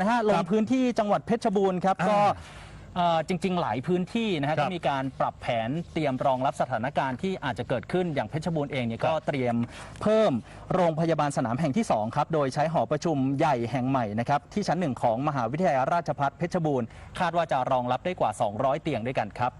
นะฮะลงพื้นที่จังหวัดเพชรบูรณ์ครับอ่าก็เอ่อจริง ๆ หลายพื้นที่นะฮะครัก็บมีการปรับแผนเตรียมรองรับสถานการณ์ที่อาจจะเกิดขึ้นอย่างเพชรบูรณ์เองเนี่ยก็เตรียมเพิ่มโรงพยาบาลสนามแห่งที่สองครับโดยใช้หอประชุมใหญ่แห่งใหม่นะครับที่ชั้นหนึ่งของมหาวิทยาลัยราชภัฏเพชรบูรณ์คาดว่าจะรองรับได้กว่า 200 เตียงด้วยกันครับ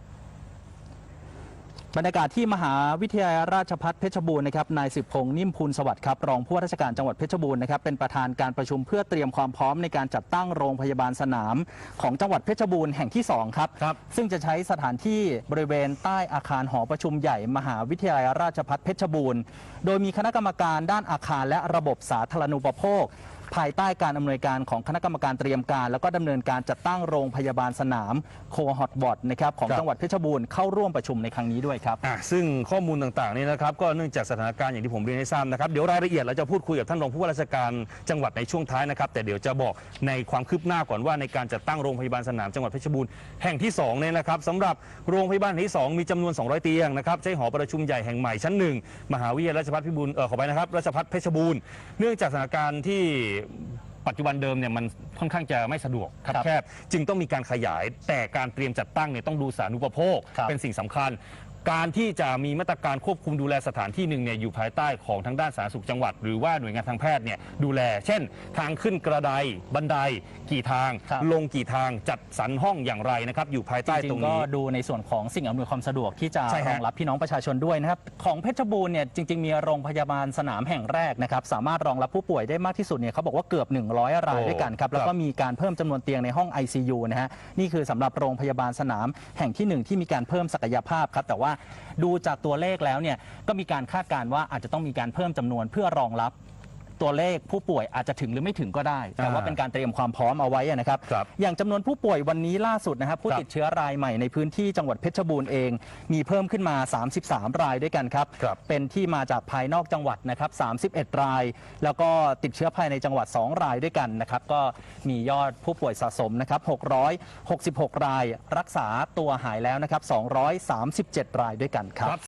บรรยากาศที่มหาวิทยาลัยราชภัฏเพชรบูรณ์นะครับนายสิบพงษ์นิ่มพูลสวัสดิ์ครับรองผู้ว่าราชการจังหวัดเพชรบูรณ์นะครับเป็นประธานการประชุมเพื่อเตรียมความพร้อมในการจัดตั้งโรงพยาบาลสนาม ของจังหวัดเพชรบูรณ์แห่งที่สองครับครับ ซึ่งจะใช้สถานที่บริเวณใต้อาคารหอประชุมใหญ่ มหาวิทยาลัยราชภัฏเพชรบูรณ์ โดยมีคณะกรรมการด้านอาคารและระบบสาธารณูปโภค ภายใต้การอำนวยการของคณะกรรมการเตรียมการ แล้วก็ดำเนินการจัดตั้งโรงพยาบาลสนามโคฮอตบอร์ดนะครับของครับจังหวัดเพชรบูรณ์เข้าร่วมประชุมในครั้งนี้ด้วยครับ อะซึ่งข้อมูลต่างๆนี่นะครับก็เนื่องจากสถานการณ์อย่างที่ผมเรียนให้ทราบนะครับเดี๋ยวรายละเอียดเราจะพูดคุยกับท่านรองผู้ว่าราชการจังหวัดในช่วงท้ายนะครับแต่เดี๋ยวจะบอกในความคืบหน้าก่อนว่าในการจัดตั้งโรงพยาบาลสนามจังหวัดเพชรบูรณ์แห่งที่2เนี่ยนะครับสำหรับโรงพยาบาลแห่งที่ 2 มีจำนวน 200 เตียงนะครับใช้หอประชุมใหญ่แห่งใหม่ชั้นหนึ่งมหาวิทยาลัยราชภัฏพิบูลเออขอไปนะครับราชภัฏเพชรบูรณ์เนื่องจากสถานการณ์ที่ปัจจุบันเดิมเนี่ยมันค่อนข้างจะไม่สะดวกครับครับแคบจึงต้องมีการขยายแต่การเตรียมจัดตั้งเนี่ยต้องดูสาธารณูปโภค ครับเป็นสิ่งสำคัญการที่จะมีมาตรการควบคุมดูแลสถานที่หนึ่งเนี่ยอยู่ภายใต้ของทางด้านสาธารณสุขจังหวัด หรือว่าหน่วยงานทางแพทย์เนี่ยดูแล เช่น ทางขึ้นกระไดบันได กี่ทาง ครับ ลงกี่ทางจัดสรรห้องอย่างไรนะครับอยู่ภายจใต้ริตรงงๆก็นี้ ดูในส่วนของสิ่งอำนวยความสะดวกที่จะใช่ฮะรองรับพี่น้องประชาชนด้วยนะครับ ของเพชรบูรณ์เนี่ยจริง ๆ มีโรงพยาบาลสนามแห่งแรกนะครับ สามารถรองรับผู้ป่วยได้มากที่สุดเนี่ยเขาบอกว่าเกือบ 100 รายโอ้ด้วยกันครับแล้วก็มีการเพิ่มจำนวนเตียงในห้อง ICU นะฮะนี่คือสำหรับโรงพยาบาลสนามแห่งที่หนึ่งที่มีการเพิ่มศักยภาพครับแต่ว่าดูจากตัวเลขแล้วเนี่ยก็มีการคาดการณ์ว่าอาจจะต้องมีการเพิ่มจำนวนเพื่อรองรับ ตัวเลขผู้ป่วยอาจจะถึงหรือไม่ถึงก็ได้ แต่ว่าอ่าเป็นการเตรียมความพร้อมเอาไว้นะครับ ครับอย่างจำนวนผู้ป่วยวันนี้ล่าสุดนะครับผู้ครับติดเชื้อรายใหม่ในพื้นที่จังหวัดเพชรบูรณ์เอง มีเพิ่มขึ้นมา 33 รายด้วยกันครับ ครับ เป็นที่มาจากภายนอกจังหวัดนะครับ31 ราย แล้วก็ติดเชื้อภายในจังหวัด 2 รายด้วยกันนะครับ ก็มียอดผู้ป่วยสะสมนะครับ666 ราย รักษาตัวหายแล้วนะครับ237 รายด้วยกันครับ